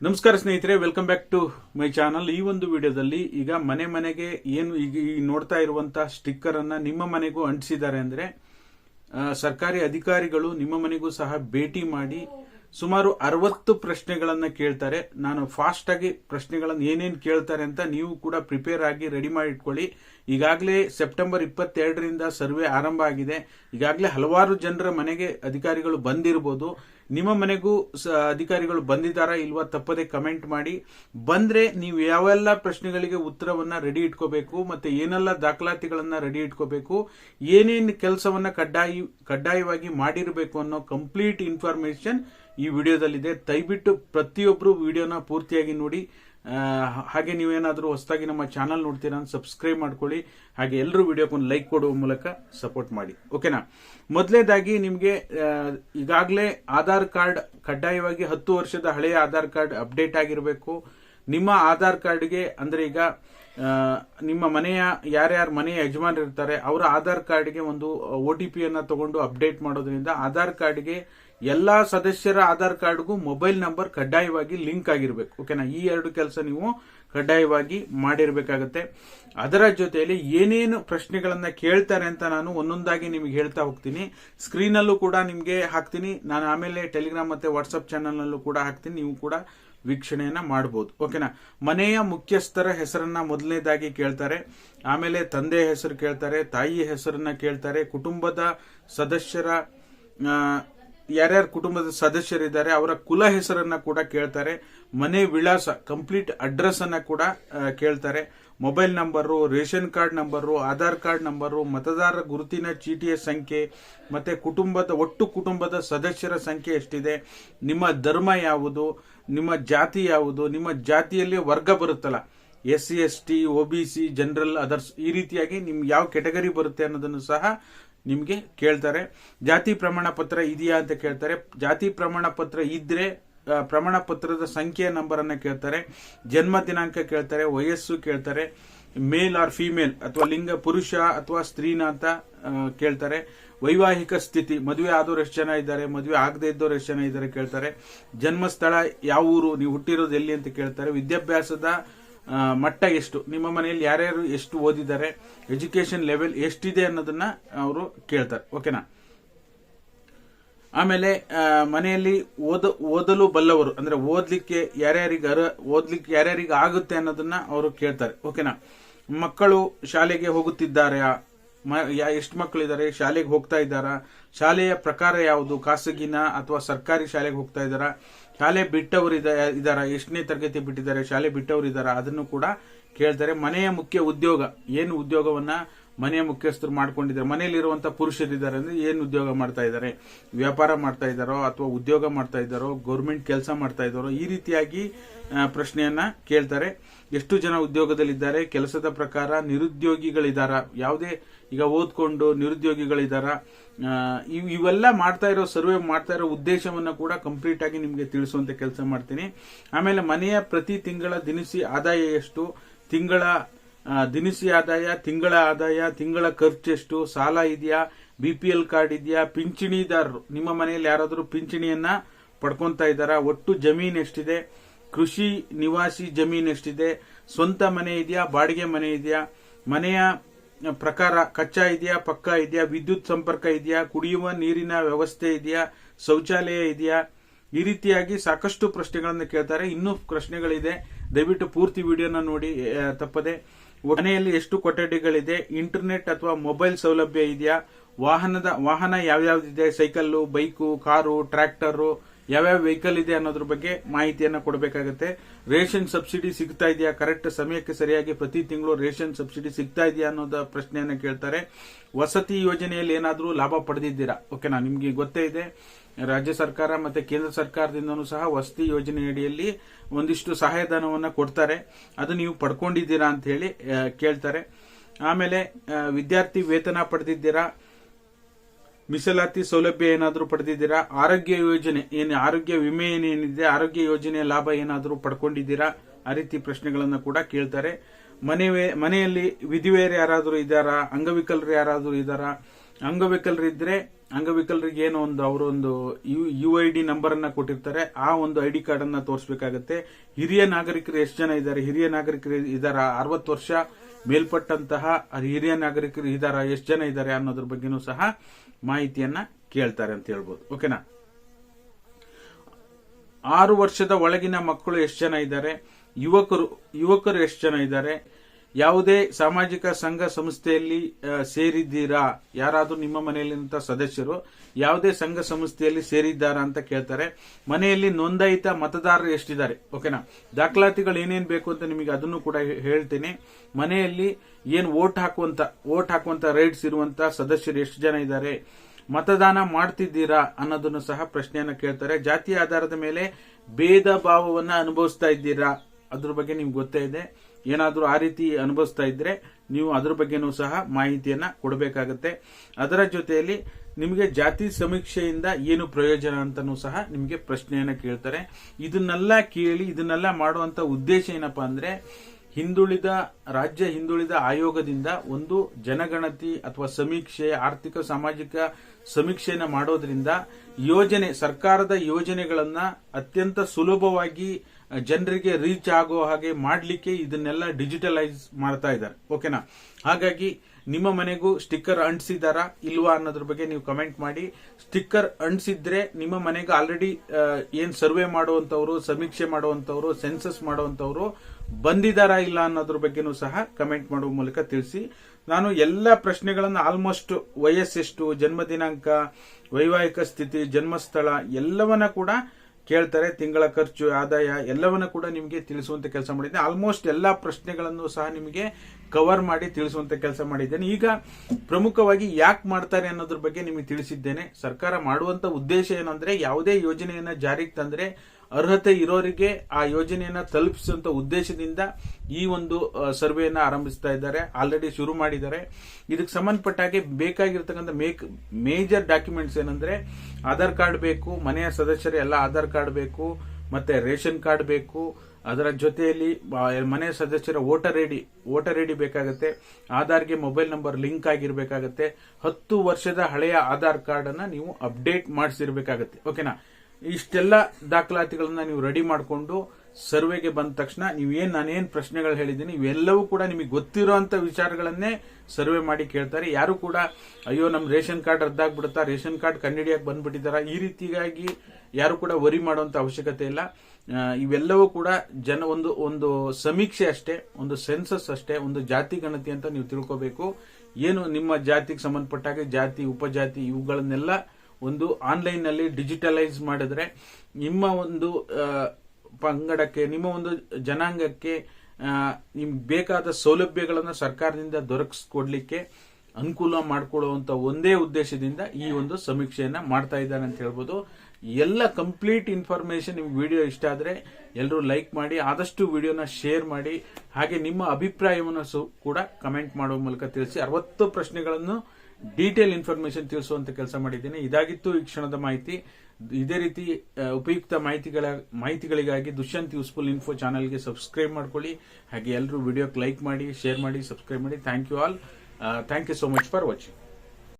ನಮಸ್ಕಾರ ಸ್ನೇಹಿತರೆ welcome back to my channel ಈ ಒಂದು ವಿಡಿಯೋದಲ್ಲಿ ಈಗ ಮನೆ ಮನೆಗೆ ಏನು ಈಗ ಈ ನೋಡ್ತಾ ಇರುವಂತಹ ಸ್ಟಿಕ್ಕರ್ ಅನ್ನ ನಿಮ್ಮ ಮನೆಗೂ ಅಂಟಿಸಿದ್ದಾರೆ ಅಂದ್ರೆ ಸರ್ಕಾರಿ ಅಧಿಕಾರಿಗಳು ನಿಮ್ಮ ಮನೆಗೂ ಸಹ ಭೇಟಿ ಮಾಡಿ ಸುಮಾರು ಅರವತ್ತು ಪ್ರಶ್ನೆಗಳನ್ನ ಕೇಳ್ತಾರೆ. ನಾನು ಫಾಸ್ಟ್ ಆಗಿ ಪ್ರಶ್ನೆಗಳನ್ನ ಏನೇನು ಕೇಳ್ತಾರೆ ಅಂತ ನೀವು ಕೂಡ ಪ್ರಿಪೇರ್ ಆಗಿ ರೆಡಿ ಮಾಡಿ ಇಟ್ಕೊಳ್ಳಿ. ಈಗಾಗಲೇ ಸೆಪ್ಟೆಂಬರ್ ಇಪ್ಪತ್ತೆರಡರಿಂದ ಸರ್ವೆ ಆರಂಭ ಆಗಿದೆ. ಈಗಾಗಲೇ ಹಲವಾರು ಜನರ ಮನೆಗೆ ಅಧಿಕಾರಿಗಳು ಬಂದಿರಬಹುದು ನಿಮ್ಮ ಮನೆಗೂ ಅಧಿಕಾರಿಗಳು ಬಂದಿದ್ದಾರಾ ಇಲ್ವಾ ತಪ್ಪದೆ ಕಮೆಂಟ್ ಮಾಡಿ. ಬಂದ್ರೆ ನೀವು ಯಾವೆಲ್ಲ ಪ್ರಶ್ನೆಗಳಿಗೆ ಉತ್ತರವನ್ನ ರೆಡಿ ಇಟ್ಕೋಬೇಕು ಮತ್ತೆ ಏನೆಲ್ಲ ದಾಖಲಾತಿಗಳನ್ನ ರೆಡಿ ಇಟ್ಕೋಬೇಕು, ಏನೇನು ಕೆಲಸವನ್ನ ಕಡ್ಡಾಯ, ಕಡ್ಡಾಯವಾಗಿ ಮಾಡಿರಬೇಕು ಅನ್ನೋ ಕಂಪ್ಲೀಟ್ ಇನ್ಫಾರ್ಮೇಶನ್ ಈ ವಿಡಿಯೋದಲ್ಲಿದೆ. ದಯವಿಟ್ಟು ಪ್ರತಿಯೊಬ್ಬರು ವಿಡಿಯೋನ ಪೂರ್ತಿಯಾಗಿ ನೋಡಿ. ಹಾಗೆ ನೀವೇನಾದರೂ ಹೊಸದಾಗಿ ನಮ್ಮ ಚಾನಲ್ ನೋಡ್ತೀರಾ ಸಬ್ಸ್ಕ್ರೈಬ್ ಮಾಡ್ಕೊಳ್ಳಿ. ಹಾಗೆ ಎಲ್ಲರೂ ವಿಡಿಯೋಕ್ಕೊಂದು ಲೈಕ್ ಕೊಡುವ ಮೂಲಕ ಸಪೋರ್ಟ್ ಮಾಡಿ. ಓಕೆನಾ ಮೊದಲೇದಾಗಿ ನಿಮಗೆ ಈಗಾಗಲೇ ಆಧಾರ್ ಕಾರ್ಡ್ ಕಡ್ಡಾಯವಾಗಿ ಹತ್ತು ವರ್ಷದ ಹಳೆಯ ಆಧಾರ್ ಕಾರ್ಡ್ ಅಪ್ಡೇಟ್ ಆಗಿರಬೇಕು. ನಿಮ್ಮ ಆಧಾರ್ ಕಾರ್ಡ್ಗೆ ಅಂದರೆ ಈಗ ನಿಮ್ಮ ಮನೆಯ ಯಾರ್ಯಾರು ಮನೆಯ ಯಜಮಾನರು ಇರ್ತಾರೆ, ಅವರ ಆಧಾರ್ ಕಾರ್ಡ್ಗೆ ಒಂದು ಒ ಟಿ ಪಿಯನ್ನು ತಗೊಂಡು ಅಪ್ಡೇಟ್ ಮಾಡೋದ್ರಿಂದ ಆಧಾರ್ ಕಾರ್ಡ್ಗೆ ಎಲ್ಲಾ ಸದಸ್ಯರ ಆಧಾರ್ ಕಾರ್ಡ್ಗೂ ಮೊಬೈಲ್ ನಂಬರ್ ಕಡ್ಡಾಯವಾಗಿ ಲಿಂಕ್ ಆಗಿರ್ಬೇಕು. ಓಕೆನಾ? ಈ ಎರಡು ಕೆಲಸ ನೀವು ಕಡ್ಡಾಯವಾಗಿ ಮಾಡಿರ್ಬೇಕಾಗತ್ತೆ. ಅದರ ಜೊತೆಯಲ್ಲಿ ಏನೇನು ಪ್ರಶ್ನೆಗಳನ್ನ ಕೇಳ್ತಾರೆ ಅಂತ ನಾನು ಒಂದೊಂದಾಗಿ ನಿಮಗೆ ಹೇಳ್ತಾ ಹೋಗ್ತೀನಿ. ಸ್ಕ್ರೀನಲ್ಲೂ ಕೂಡ ನಿಮಗೆ ಹಾಕ್ತೀನಿ. ನಾನು ಆಮೇಲೆ ಟೆಲಿಗ್ರಾಮ್ ಮತ್ತೆ ವಾಟ್ಸ್ಆಪ್ ಚಾನಲ್ನಲ್ಲೂ ಕೂಡ ಹಾಕ್ತೀನಿ. ನೀವು ಕೂಡ ವೀಕ್ಷಣೆಯನ್ನ ಮಾಡಬಹುದು ಓಕೆನಾ? ಮನೆಯ ಮುಖ್ಯಸ್ಥರ ಹೆಸರನ್ನ ಮೊದಲನೇದಾಗಿ ಕೇಳ್ತಾರೆ. ಆಮೇಲೆ ತಂದೆ ಹೆಸರು ಕೇಳ್ತಾರೆ, ತಾಯಿ ಹೆಸರನ್ನ ಕೇಳ್ತಾರೆ, ಕುಟುಂಬದ ಸದಸ್ಯರ ಯಾರ್ಯಾರು ಕುಟುಂಬದ ಸದಸ್ಯರಿದ್ದಾರೆ, ಅವರ ಕುಲ ಹೆಸರನ್ನ ಕೂಡ ಕೇಳ್ತಾರೆ. ಮನೆ ವಿಳಾಸ, ಕಂಪ್ಲೀಟ್ ಅಡ್ರೆಸ್ ಅನ್ನ ಕೂಡ ಕೇಳ್ತಾರೆ. Mobile number, ration card number, Aadhaar card number ಮತದಾರ ಗುರುತಿನ ಚೀಟಿಯ ಸಂಖ್ಯೆ, ಮತ್ತೆ ಕುಟುಂಬದ, ಒಟ್ಟು ಕುಟುಂಬದ ಸದಸ್ಯರ ಸಂಖ್ಯೆ ಎಷ್ಟಿದೆ, ನಿಮ್ಮ ಧರ್ಮ ಯಾವುದು, ನಿಮ್ಮ ಜಾತಿ ಯಾವುದು, ನಿಮ್ಮ ಜಾತಿಯಲ್ಲಿ ವರ್ಗ ಬರುತ್ತಲ್ಲ. S C, S T O B C, general, others ಈ ರೀತಿಯಾಗಿ ನಿಮ್ಗೆ ಯಾವ ಕೆಟಗರಿ ಬರುತ್ತೆ ಅನ್ನೋದನ್ನು ಸಹ ನಿಮಗೆ ಕೇಳ್ತಾರೆ. ಜಾತಿ ಪ್ರಮಾಣ ಪತ್ರ ಇದೆಯಾ ಅಂತ ಕೇಳ್ತಾರೆ. ಜಾತಿ ಪ್ರಮಾಣ ಪತ್ರ ಇದ್ರೆ ಆ, ಪ್ರಮಾಣ ಪತ್ರದ ಸಂಖ್ಯೆ ನಂಬರನ್ನು ಕೇಳ್ತಾರೆ. ಜನ್ಮ ದಿನಾಂಕ ಕೇಳ್ತಾರೆ ವಯಸ್ಸು ಕೇಳ್ತಾರೆ. ಮೇಲ್ ಆರ್ ಫೀಮೇಲ್ ಅಥವಾ ಲಿಂಗ ಪುರುಷ ಅಥವಾ ಸ್ತ್ರೀನ ಅಂತ ಕೇಳ್ತಾರೆ. ವೈವಾಹಿಕ ಸ್ಥಿತಿ ಮದುವೆ ಆದವ್ರು ಎಷ್ಟು ಜನ ಇದ್ದಾರೆ ಮದುವೆ ಆಗದೆ ಇದ್ದವ್ರು ಎಷ್ಟು ಜನ ಇದ್ದಾರೆ ಕೇಳ್ತಾರೆ. ಜನ್ಮಸ್ಥಳ ಯಾವ ಊರು ನೀವು ಹುಟ್ಟಿರೋದು ಎಲ್ಲಿ ಅಂತ ಕೇಳ್ತಾರೆ. ವಿದ್ಯಾಭ್ಯಾಸದ ಮಟ್ಟ ಎಷ್ಟು? ನಿಮ್ಮ ಮನೆಯಲ್ಲಿ ಯಾರ್ಯಾರು ಎಷ್ಟು ಓದಿದ್ದಾರೆ? ಎಜುಕೇಶನ್ ಲೆವೆಲ್ ಎಷ್ಟಿದೆ ಅನ್ನೋದನ್ನ ಅವರು ಕೇಳ್ತಾರೆ. ಓಕೆನಾ ಆಮೇಲೆ ಮನೆಯಲ್ಲಿ ಓದ, ಓದಲು ಬಲ್ಲವರು, ಅಂದ್ರೆ ಓದ್ಲಿಕ್ಕೆ ಯಾರ್ಯಾರಿಗೆ ಅರ ಓದ್ಲಿಕ್ಕೆ ಯಾರ್ಯಾರಿಗೆ ಆಗುತ್ತೆ ಅನ್ನೋದನ್ನ ಅವರು ಕೇಳ್ತಾರೆ. ಓಕೆನಾ ಮಕ್ಕಳು ಶಾಲೆಗೆ ಹೋಗುತ್ತಿದ್ದಾರೆ ಎಷ್ಟು ಮಕ್ಕಳಿದ್ದಾರೆ ಶಾಲೆಗೆ ಹೋಗ್ತಾ ಇದ್ದಾರಾ? ಶಾಲೆಯ ಪ್ರಕಾರ ಯಾವುದು? ಖಾಸಗಿನ ಅಥವಾ ಸರ್ಕಾರಿ ಶಾಲೆಗೆ ಹೋಗ್ತಾ ಇದ್ದಾರಾ? ಶಾಲೆ ಬಿಟ್ಟವರು ಇದ್ದಾರಾ ಎಷ್ಟನೇ ತರಗತಿ ಬಿಟ್ಟಿದ್ದಾರೆ? ಶಾಲೆ ಬಿಟ್ಟವರು ಇದ್ದಾರಾ ಅದನ್ನು ಕೂಡ ಕೇಳ್ತಾರೆ. ಮನೆಯ ಮುಖ್ಯ ಉದ್ಯೋಗ. ಏನು ಉದ್ಯೋಗವನ್ನ? ಮನೆಯ ಮುಖ್ಯಸ್ಥರು ಮಾಡ್ಕೊಂಡಿದ್ದಾರೆ. ಮನೆಯಲ್ಲಿರುವಂತ ಪುರುಷರಿದ್ದಾರೆ ಅಂದ್ರೆ ಏನು ಉದ್ಯೋಗ ಮಾಡ್ತಾ ಇದ್ದಾರೆ? ವ್ಯಾಪಾರ ಮಾಡ್ತಾ ಇದ್ದಾರೋ ಅಥವಾ ಉದ್ಯೋಗ ಮಾಡ್ತಾ ಇದ್ದಾರೋ ಗೌರ್ಮೆಂಟ್ ಕೆಲಸ ಮಾಡ್ತಾ ಇದ್ದಾರೋ, ಈ ರೀತಿಯಾಗಿ ಪ್ರಶ್ನೆಯನ್ನ ಕೇಳ್ತಾರೆ. ಎಷ್ಟು ಜನ ಉದ್ಯೋಗದಲ್ಲಿದ್ದಾರೆ? ಕೆಲಸದ ಪ್ರಕಾರ ನಿರುದ್ಯೋಗಿಗಳಿದಾರ? ಯಾವುದೇ ಈಗ ಓದ್ಕೊಂಡು ನಿರುದ್ಯೋಗಿಗಳಿದಾರ? ಇವೆಲ್ಲ ಮಾಡ್ತಾ ಇರೋ, ಸರ್ವೆ ಮಾಡ್ತಾ ಇರೋ ಉದ್ದೇಶವನ್ನು ಕೂಡ ಕಂಪ್ಲೀಟ್ ಆಗಿ ನಿಮಗೆ ತಿಳಿಸುವಂತ ಕೆಲಸ ಮಾಡ್ತೀನಿ. ಆಮೇಲೆ ಮನೆಯ ಪ್ರತಿ ತಿಂಗಳ ದಿನಸಿ ಆದಾಯ ಎಷ್ಟು? ತಿಂಗಳ ದಿನಸಿ ಆದಾಯ, ತಿಂಗಳ ಆದಾಯ, ತಿಂಗಳ ಖರ್ಚೆಷ್ಟು, ಸಾಲ ಇದೆಯಾ ಬಿ ಪಿ ಎಲ್ ಕಾರ್ಡ್ ಇದೆಯಾ, ಪಿಂಚಣಿದಾರರು, ನಿಮ್ಮ ಮನೆಯಲ್ಲಿ ಯಾರಾದರೂ ಪಿಂಚಣಿಯನ್ನ ಪಡ್ಕೊತಾ ಇದ್ದಾರಾ, ಒಟ್ಟು ಜಮೀನ್ ಎಷ್ಟಿದೆ, ಕೃಷಿ ನಿವಾಸಿ ಜಮೀನ್ ಎಷ್ಟಿದೆ, ಸ್ವಂತ ಮನೆ ಇದೆಯಾ, ಬಾಡಿಗೆ ಮನೆ ಇದೆಯಾ, ಮನೆಯ ಪ್ರಕಾರ ಕಚ್ಚಾ ಇದೆಯಾ, ಪಕ್ಕಾ ಇದೆಯಾ, ವಿದ್ಯುತ್ ಸಂಪರ್ಕ ಇದೆಯಾ, ಕುಡಿಯುವ ನೀರಿನ ವ್ಯವಸ್ಥೆ ಇದೆಯಾ, ಶೌಚಾಲಯ ಇದೆಯಾ, ಈ ರೀತಿಯಾಗಿ ಸಾಕಷ್ಟು ಪ್ರಶ್ನೆಗಳನ್ನು ಕೇಳ್ತಾರೆ. ಇನ್ನೂ ಪ್ರಶ್ನೆಗಳಿದೆ. ದಯವಿಟ್ಟು ಪೂರ್ತಿ ವಿಡಿಯೋನ ನೋಡಿ ತಪ್ಪದೆ. ಮನೆಯಲ್ಲಿ ಎಷ್ಟು ಕೊಠಡಿಗಳಿದೆ? ಇಂಟರ್ನೆಟ್ ಅಥವಾ ಮೊಬೈಲ್ ಸೌಲಭ್ಯ ಇದೆಯಾ? ವಾಹನದ ವಾಹನ ಯಾವ್ಯಾವ್ದಿದೆ? ಸೈಕಲ್ಲು, ಬೈಕು, ಕಾರು, ಟ್ರ್ಯಾಕ್ಟರು ಯಾವ್ಯಾವ ವೆಹಿಕಲ್ ಇದೆ ಅನ್ನೋದ್ರ ಬಗ್ಗೆ ಮಾಹಿತಿಯನ್ನ ಕೊಡಬೇಕಾಗುತ್ತೆ. ರೇಷನ್ ಸಬ್ಸಿಡಿ ಸಿಗ್ತಾ ಇದೆಯಾ? ಕರೆಕ್ಟ್ ಸಮಯಕ್ಕೆ ಸರಿಯಾಗಿ ಪ್ರತಿ ತಿಂಗಳು ರೇಷನ್ ಸಬ್ಸಿಡಿ ಸಿಗ್ತಾ ಇದೆಯಾ ಅನ್ನೋದ ಪ್ರಶ್ನೆಯನ್ನ ಕೇಳ್ತಾರೆ. ವಸತಿ ಯೋಜನೆಯಲ್ಲಿ ಏನಾದರೂ ಲಾಭ ಪಡೆದಿದ್ದೀರಾ? ಓಕೆನಾ ನಿಮ್ಗೆ ಗೊತ್ತೇ ಇದೆ. ರಾಜ್ಯ ಸರ್ಕಾರ ಮತ್ತೆ ಕೇಂದ್ರ ಸರ್ಕಾರದಿಂದನೂ ಸಹ ವಸತಿ ಯೋಜನೆ ಅಡಿಯಲ್ಲಿ ಒಂದಿಷ್ಟು ಸಹಾಯಧನವನ್ನ ಕೊಡ್ತಾರೆ. ಅದು ನೀವು ಪಡ್ಕೊಂಡಿದ್ದೀರಾ ಅಂತ ಹೇಳಿ ಕೇಳ್ತಾರೆ. ಆಮೇಲೆ ವಿದ್ಯಾರ್ಥಿ ವೇತನ ಪಡೆದಿದ್ದೀರಾ? ಮೀಸಲಾತಿ ಸೌಲಭ್ಯ ಏನಾದರೂ ಪಡೆದಿದ್ದೀರಾ? ಆರೋಗ್ಯ ಯೋಜನೆ ಏನು, ಆರೋಗ್ಯ ವಿಮೆ ಏನೇನಿದೆ, ಆರೋಗ್ಯ ಯೋಜನೆಯ ಲಾಭ ಏನಾದರೂ ಪಡ್ಕೊಂಡಿದ್ದೀರಾ? ಆ ರೀತಿ ಪ್ರಶ್ನೆಗಳನ್ನು ಕೂಡ ಕೇಳ್ತಾರೆ. ಮನೆ ಮನೆಯಲ್ಲಿ ವಿಧಿವೇರು ಯಾರಾದರೂ ಇದ್ದಾರಾ? ಅಂಗವಿಕಲರು ಯಾರಾದರೂ ಇದ್ದಾರಾ? ಅಂಗವಿಕಲರಿದ್ದರೆ ಅಂಗವಿಕಲರಿಗೆ ಏನೋ ಒಂದು ಅವರೊಂದು ಒಂದು ಯು ಐ ಡಿ ನಂಬರನ್ನು ಕೊಟ್ಟಿರ್ತಾರೆ. ಆ ಒಂದು ಐ ಡಿ ಕಾರ್ಡನ್ನು ತೋರಿಸಬೇಕಾಗತ್ತೆ. ಹಿರಿಯ ನಾಗರಿಕರು ಎಷ್ಟು ಜನ ಇದ್ದಾರೆ? ಹಿರಿಯ ನಾಗರಿಕರು ಇದ್ದಾರಾ? ಅರವತ್ತು ವರ್ಷ. ಮೇಲ್ಪಟ್ಟಂತಹ ಹಿರಿಯ ನಾಗರಿಕರು ಇದಾರ, ಎಷ್ಟು ಜನ ಇದ್ದಾರೆ ಅನ್ನೋದ್ರ ಬಗ್ಗೆನೂ ಸಹ ಮಾಹಿತಿಯನ್ನ ಕೇಳ್ತಾರೆ ಅಂತ ಹೇಳ್ಬೋದು. ಓಕೆನಾ? ಆರು ವರ್ಷದ ಒಳಗಿನ ಮಕ್ಕಳು ಎಷ್ಟು ಜನ ಇದ್ದಾರೆ ಯುವಕರು ಯುವಕರು ಎಷ್ಟು ಜನ ಇದ್ದಾರೆ ಯಾವುದೇ ಸಾಮಾಜಿಕ ಸಂಘ ಸಂಸ್ಥೆಯಲ್ಲಿ ಸೇರಿದ್ದೀರಾ? ಯಾರಾದರೂ ನಿಮ್ಮ ಮನೆಯಲ್ಲಿಂತ ಸದಸ್ಯರು ಯಾವುದೇ ಸಂಘ ಸಂಸ್ಥೆಯಲ್ಲಿ ಸೇರಿದ್ದಾರಾ ಅಂತ ಕೇಳ್ತಾರೆ. ಮನೆಯಲ್ಲಿ ನೋಂದಾಯಿತ ಮತದಾರರು ಎಷ್ಟಿದ್ದಾರೆ? ಓಕೆನಾ? ದಾಖಲಾತಿಗಳು ಏನೇನು ಬೇಕು ಅಂತ ನಿಮಗೆ ಅದನ್ನು ಕೂಡ ಹೇಳ್ತೀನಿ. ಮನೆಯಲ್ಲಿ ಏನು ವೋಟ್ ಹಾಕುವಂತ ವೋಟ್ ಹಾಕುವಂತ ರೈಟ್ಸ್ ಇರುವಂತ ಸದಸ್ಯರು ಎಷ್ಟು ಜನ ಇದ್ದಾರೆ? ಮತದಾನ ಮಾಡ್ತಿದ್ದೀರಾ ಅನ್ನೋದನ್ನು ಸಹ ಪ್ರಶ್ನೆಯನ್ನು ಕೇಳ್ತಾರೆ. ಜಾತಿ ಆಧಾರದ ಮೇಲೆ ಭೇದ ಭಾವವನ್ನು ಅನುಭವಿಸ್ತಾ ಇದ್ದೀರಾ? ಅದ್ರ ಬಗ್ಗೆ ನಿಮ್ಗೆ ಗೊತ್ತೇ ಇದೆ. ಏನಾದ್ರೂ ಆ ರೀತಿ ಅನುಭವಿಸ್ತಾ ಇದ್ರೆ ನೀವು ಅದ್ರ ಬಗ್ಗೆನೂ ಸಹ ಮಾಹಿತಿಯನ್ನ ಕೊಡಬೇಕಾಗತ್ತೆ. ಅದರ ಜೊತೆಯಲ್ಲಿ ನಿಮಗೆ ಜಾತಿ ಸಮೀಕ್ಷೆಯಿಂದ ಏನು ಪ್ರಯೋಜನ ಅಂತನೂ ಸಹ ನಿಮಗೆ ಪ್ರಶ್ನೆಯನ್ನ ಕೇಳ್ತಾರೆ. ಇದನ್ನೆಲ್ಲ ಕೇಳಿ, ಇದನ್ನೆಲ್ಲ ಮಾಡುವಂತ ಉದ್ದೇಶ ಏನಪ್ಪಾ ಅಂದ್ರೆ ಹಿಂದುಳಿದ, ರಾಜ್ಯ ಹಿಂದುಳಿದ ಆಯೋಗದಿಂದ ಒಂದು ಜನಗಣತಿ ಅಥವಾ ಸಮೀಕ್ಷೆ, ಆರ್ಥಿಕ, ಸಾಮಾಜಿಕ ಸಮೀಕ್ಷೆಯನ್ನು ಮಾಡೋದ್ರಿಂದ ಯೋಜನೆ, ಸರ್ಕಾರದ ಯೋಜನೆಗಳನ್ನ ಅತ್ಯಂತ ಸುಲಭವಾಗಿ ಜನರಿಗೆ ರೀಚ್ ಆಗೋ ಹಾಗೆ ಮಾಡಲಿಕ್ಕೆ ಇದನ್ನೆಲ್ಲ ಡಿಜಿಟಲೈಸ್ ಮಾಡ್ತಾ ಇದ್ದಾರೆ. ಓಕೆನಾ ಹಾಗಾಗಿ ನಿಮ್ಮ ಮನೆಗೂ ಸ್ಟಿಕ್ಕರ್ ಅಂಟಿಸಿದಾರಾ ಇಲ್ವಾ ಅನ್ನೋದ್ರ ಬಗ್ಗೆ ನೀವು ಕಮೆಂಟ್ ಮಾಡಿ. ಸ್ಟಿಕ್ಕರ್ ಅಂಟಿಸಿದ್ರೆ ನಿಮ್ಮ ಮನೆಗೆ ಆಲ್ರೆಡಿ ಏನು ಸರ್ವೆ ಮಾಡುವಂತವ್ರು ಸಮೀಕ್ಷೆ ಮಾಡುವಂಥವ್ರು ಸೆನ್ಸಸ್ ಮಾಡುವಂತವ್ರು ಬಂದಿದಾರಾ ಇಲ್ಲ ಅನ್ನೋದ್ರ ಬಗ್ಗೆನೂ ಸಹ ಕಮೆಂಟ್ ಮಾಡುವ ಮೂಲಕ ತಿಳಿಸಿ. ನಾನು ಎಲ್ಲ ಪ್ರಶ್ನೆಗಳನ್ನು ಆಲ್ಮೋಸ್ಟ್ ವಯಸ್ಸೆಷ್ಟು, ಜನ್ಮ ದಿನಾಂಕ, ವೈವಾಹಿಕ ಸ್ಥಿತಿ, ಜನ್ಮಸ್ಥಳ ಎಲ್ಲವನ್ನ ಕೂಡ ಕೇಳ್ತಾರೆ, ತಿಂಗಳ ಖರ್ಚು, ಆದಾಯ ಎಲ್ಲವನ್ನ ಕೂಡ ನಿಮಗೆ ತಿಳಿಸುವಂತ ಕೆಲಸ ಮಾಡಿದ್ದೇನೆ ಆಲ್ಮೋಸ್ಟ್ ಎಲ್ಲ ಪ್ರಶ್ನೆಗಳನ್ನು ಸಹ ನಿಮಗೆ ಕವರ್ ಮಾಡಿ ತಿಳಿಸುವಂತ ಕೆಲಸ ಮಾಡಿದ್ದೇನೆ. ಈಗ ಪ್ರಮುಖವಾಗಿ ಯಾಕೆ ಮಾಡ್ತಾರೆ ಅನ್ನೋದ್ರ ಬಗ್ಗೆ ನಿಮಗೆ ತಿಳಿಸಿದ್ದೇನೆ. ಸರ್ಕಾರ ಮಾಡುವಂತ ಉದ್ದೇಶ ಏನಂದ್ರೆ, ಯಾವುದೇ ಯೋಜನೆಯನ್ನ ಜಾರಿಗೆ ತಂದ್ರೆ ಅರ್ಹತೆ ಇರೋರಿಗೆ ಆ ಯೋಜನೆಯನ್ನ ತಲುಪಿಸುವಂತ ಉದ್ದೇಶದಿಂದ ಈ ಒಂದು ಸರ್ವೆಯನ್ನ ಆರಂಭಿಸ್ತಾ ಇದ್ದಾರೆ. ಆಲ್ರೆಡಿ ಶುರು ಮಾಡಿದ್ದಾರೆ. ಇದಕ್ಕೆ ಸಂಬಂಧಪಟ್ಟ ಹಾಗೆ ಬೇಕಾಗಿರ್ತಕ್ಕಂಥ ಮೇಕ್ ಮೇಜರ್ ಡಾಕ್ಯುಮೆಂಟ್ಸ್ ಏನಂದ್ರೆ ಆಧಾರ್ ಕಾರ್ಡ್ ಬೇಕು, ಮನೆಯ ಸದಸ್ಯರ ಎಲ್ಲ ಆಧಾರ್ ಕಾರ್ಡ್ ಬೇಕು, ಮತ್ತೆ ರೇಷನ್ ಕಾರ್ಡ್ ಬೇಕು, ಅದರ ಜೊತೆಯಲ್ಲಿ ಮನೆ ಸದಸ್ಯರ ವೋಟರ್ ಐಡಿ ವೋಟರ್ ಐಡಿ ಬೇಕಾಗುತ್ತೆ, ಆಧಾರ್ಗೆ ಮೊಬೈಲ್ ನಂಬರ್ ಲಿಂಕ್ ಆಗಿರಬೇಕಾಗತ್ತೆ, ಹತ್ತು ವರ್ಷದ ಹಳೆಯ ಆಧಾರ್ ಕಾರ್ಡ್ ನೀವು ಅಪ್ಡೇಟ್ ಮಾಡಿಸಿರ್ಬೇಕಾಗತ್ತೆ. ಓಕೆನಾ ಇಷ್ಟೆಲ್ಲ ದಾಖಲಾತಿಗಳನ್ನ ನೀವು ರೆಡಿ ಮಾಡಿಕೊಂಡು ಸರ್ವೆಗೆ ಬಂದ ತಕ್ಷಣ ನೀವೇನು ನಾನೇನು ಪ್ರಶ್ನೆಗಳು ಹೇಳಿದ್ದೀನಿ ಇವೆಲ್ಲವೂ ಕೂಡ ನಿಮಗೆ ಗೊತ್ತಿರುವಂತ ವಿಚಾರಗಳನ್ನೇ ಸರ್ವೆ ಮಾಡಿ ಕೇಳ್ತಾರೆ. ಯಾರು ಕೂಡ, ಅಯ್ಯೋ ನಮ್ಮ ರೇಷನ್ ಕಾರ್ಡ್ ರದ್ದಾಗ್ಬಿಡುತ್ತಾ, ರೇಷನ್ ಕಾರ್ಡ್ ಕಂಡಿಡಿಯಾಗಿ ಬಂದ್ಬಿಟ್ಟಿದಾರ? ಈ ರೀತಿಗಾಗಿ ಯಾರು ಕೂಡ ವರಿ ಮಾಡುವಂಥ ಅವಶ್ಯಕತೆ ಇಲ್ಲ. ಇವೆಲ್ಲವೂ ಕೂಡ ಜನ ಒಂದು ಒಂದು ಸಮೀಕ್ಷೆ ಅಷ್ಟೇ, ಒಂದು ಸೆನ್ಸಸ್ ಅಷ್ಟೇ, ಒಂದು ಜಾತಿ ಗಣತಿ ಅಂತ ನೀವು ತಿಳ್ಕೋಬೇಕು. ಏನು ನಿಮ್ಮ ಜಾತಿಗೆ ಸಂಬಂಧಪಟ್ಟಾಗ ಜಾತಿ, ಉಪಜಾತಿ, ಇವುಗಳನ್ನೆಲ್ಲ ಒಂದು ಆನ್ಲೈನ್ನಲ್ಲಿ ಡಿಜಿಟಲೈಸ್ ಮಾಡಿದ್ರೆ ನಿಮ್ಮ ಒಂದು ಪಂಗಡಕ್ಕೆ, ನಿಮ್ಮ ಒಂದು ಜನಾಂಗಕ್ಕೆ ನಿಮ್ಗೆ ಬೇಕಾದ ಸೌಲಭ್ಯಗಳನ್ನು ಸರ್ಕಾರದಿಂದ ದೊರಕಿಸ್ಕೊಡ್ಲಿಕ್ಕೆ ಅನುಕೂಲ ಮಾಡಿಕೊಳ್ಳುವಂತ ಒಂದೇ ಉದ್ದೇಶದಿಂದ ಈ ಒಂದು ಸಮೀಕ್ಷೆಯನ್ನು ಮಾಡ್ತಾ ಇದ್ದಾರೆ ಅಂತ ಹೇಳ್ಬೋದು. ಎಲ್ಲ ಕಂಪ್ಲೀಟ್ ಇನ್ಫಾರ್ಮೇಶನ್ ನಿಮ್ಗೆ ವಿಡಿಯೋ ಇಷ್ಟ ಆದರೆ ಎಲ್ಲರೂ ಲೈಕ್ ಮಾಡಿ, ಆದಷ್ಟು ವಿಡಿಯೋನ ಶೇರ್ ಮಾಡಿ, ಹಾಗೆ ನಿಮ್ಮ ಅಭಿಪ್ರಾಯವನ್ನು ಕೂಡ ಕಮೆಂಟ್ ಮಾಡುವ ಮೂಲಕ ತಿಳಿಸಿ. ಅರವತ್ತು ಪ್ರಶ್ನೆಗಳನ್ನು ಡೀಟೇಲ್ ಇನ್ಫಾರ್ಮೇಶನ್ ತಿಳಿಸುವಂತ ಕೆಲಸ ಮಾಡಿದ್ದೇನೆ. ಇದಾಗಿತ್ತು ಈ ಕ್ಷಣದ ಮಾಹಿತಿ. ಇದೇ ರೀತಿ ಉಪಯುಕ್ತ ಮಾಹಿತಿಗಳ, ಮಾಹಿತಿಗಳಿಗಾಗಿ ದುಷ್ಯಂತ್ ಯೂಸ್ಫುಲ್ ಇನ್ಫೋ ಚಾನಲ್ಗೆ ಸಬ್ಸ್ಕ್ರೈಬ್ ಮಾಡ್ಕೊಳ್ಳಿ. ಹಾಗೆ ಎಲ್ಲರೂ ವಿಡಿಯೋಕ್ಕೆ ಲೈಕ್ ಮಾಡಿ ಶೇರ್ ಮಾಡಿ ಸಬ್ಸ್ಕ್ರೈಬ್ ಮಾಡಿ. Thank you all thank you so much for watching